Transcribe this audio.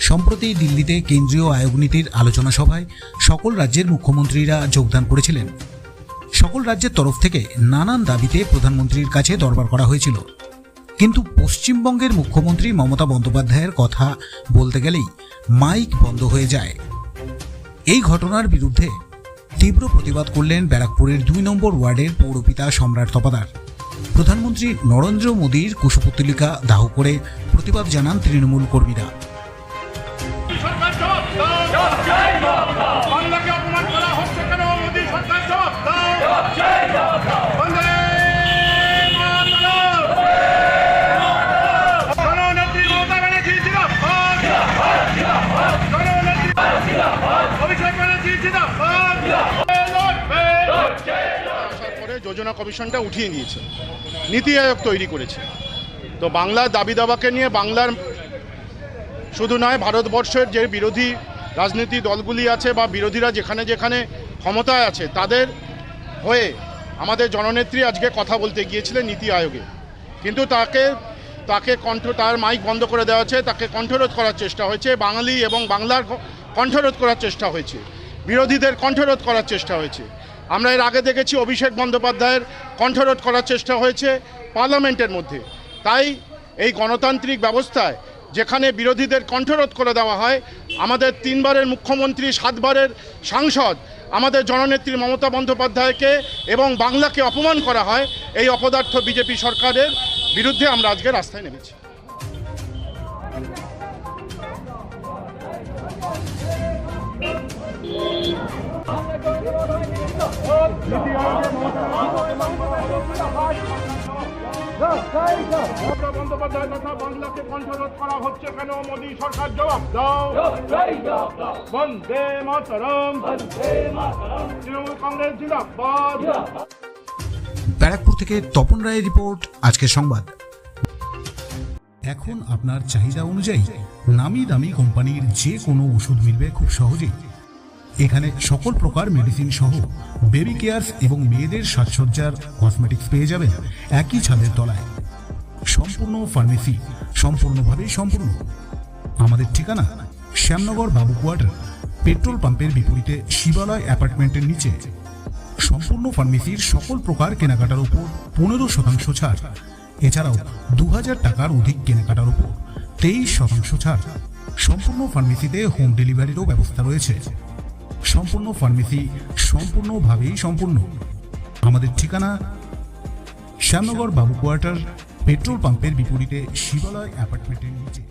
সম্প্রতি দিল্লিতে কেন্দ্রীয় আয়োগ নীতির আলোচনা সভায় সকল রাজ্যের মুখ্যমন্ত্রীরা যোগদান করেছিলেন। সকল রাজ্যের তরফ থেকে নানান দাবিতে প্রধানমন্ত্রীর কাছে দরবার করা হয়েছিল। কিন্তু পশ্চিমবঙ্গের মুখ্যমন্ত্রী মমতা বন্দ্যোপাধ্যায়ের কথা বলতে গেলেই মাইক বন্ধ হয়ে যায়। এই ঘটনার বিরুদ্ধে তীব্র প্রতিবাদ করলেন ব্যারাকপুরের দুই নম্বর ওয়ার্ডের পৌরপিতা সম্রাট তপাদার। প্রধানমন্ত্রী নরেন্দ্র মোদীর কুশপুত্তলিকা দাহ করে প্রতিবাদ জানান তৃণমূল কর্মীরা। যোজনা কমিশনটা উঠিয়ে নিয়েছে। নীতি আয়োগ তৈরি করেছে। তো বাংলার দাবি দাবাকে নিয়ে বাংলার শুধু নয়, ভারতবর্ষের যে বিরোধী রাজনীতি দলগুলি আছে বা বিরোধীরা যেখানে যেখানে ক্ষমতায় আছে, তাদের হয়ে আমাদের জননেত্রী আজকে কথা বলতে গিয়েছিলেন নীতি আয়োগে। কিন্তু তাকে তাকে কণ্ঠ, তার মাইক বন্ধ করে দেওয়া হয়েছে, তাকে কণ্ঠরোধ করার চেষ্টা হয়েছে, বাঙালি এবং বাংলার কণ্ঠরোধ করার চেষ্টা হয়েছে, বিরোধীদের কণ্ঠরোধ করার চেষ্টা হয়েছে। আমরা এর আগে দেখেছি অভিষেক বন্দ্যোপাধ্যায়ের কণ্ঠরোধ করার চেষ্টা হয়েছে পার্লামেন্টের মধ্যে। তাই এই গণতান্ত্রিক ব্যবস্থায় যেখানে বিরোধীদের কণ্ঠরোধ করে দেওয়া হয়, আমাদের তিনবারের মুখ্যমন্ত্রী, সাতবারের সাংসদ, আমাদের জননেত্রী মমতা বন্দ্যোপাধ্যায়কে এবং বাংলাকে অপমান করা হয়, এই অপদার্থ বিজেপি সরকারের বিরুদ্ধে আমরা আজকে রাস্তায় নেমেছি। মমতা করা হচ্ছে কেন সরকার জবাব দাও ব্যারাকপুর থেকে তপন রায়ের রিপোর্ট, আজকের সংবাদ। এখন আপনার চাহিদা অনুযায়ী নামি দামি কোম্পানির যে কোনো ওষুধ মিলবে খুব সহজেই। এখানে সকল প্রকার মেডিসিন সহ বেবি কেয়ারস এবং মেয়েদের সাজসজ্জার কসমেটিক্স পেয়ে যাবেন একই ছাদের তলায়। সম্পূর্ণ ফার্মেসি সম্পূর্ণভাবে সম্পূর্ণ। আমাদের ঠিকানা শ্যামনগর বাবু কোয়ার্টার পেট্রোল পাম্পের বিপরীতে শিবালয় অ্যাপার্টমেন্টের নিচে। সম্পূর্ণ ফার্মেসির সকল প্রকার কেনাকাটার উপর পনেরো শতাংশ ছাড়। এছাড়াও দু হাজার টাকার অধিক কেনাকাটার উপর তেইশ শতাংশ ছাড়। সম্পূর্ণ ফার্মেসিতে হোম ডেলিভারিরও ব্যবস্থা রয়েছে। সম্পূর্ণ ফার্মেসি সম্পূর্ণভাবেই সম্পূর্ণ। আমাদের ঠিকানা শ্যামনগর বাবু কোয়ার্টার, পেট্রোল পাম্পের বিপরীতে শিবালয় অ্যাপার্টমেন্টের নিচে।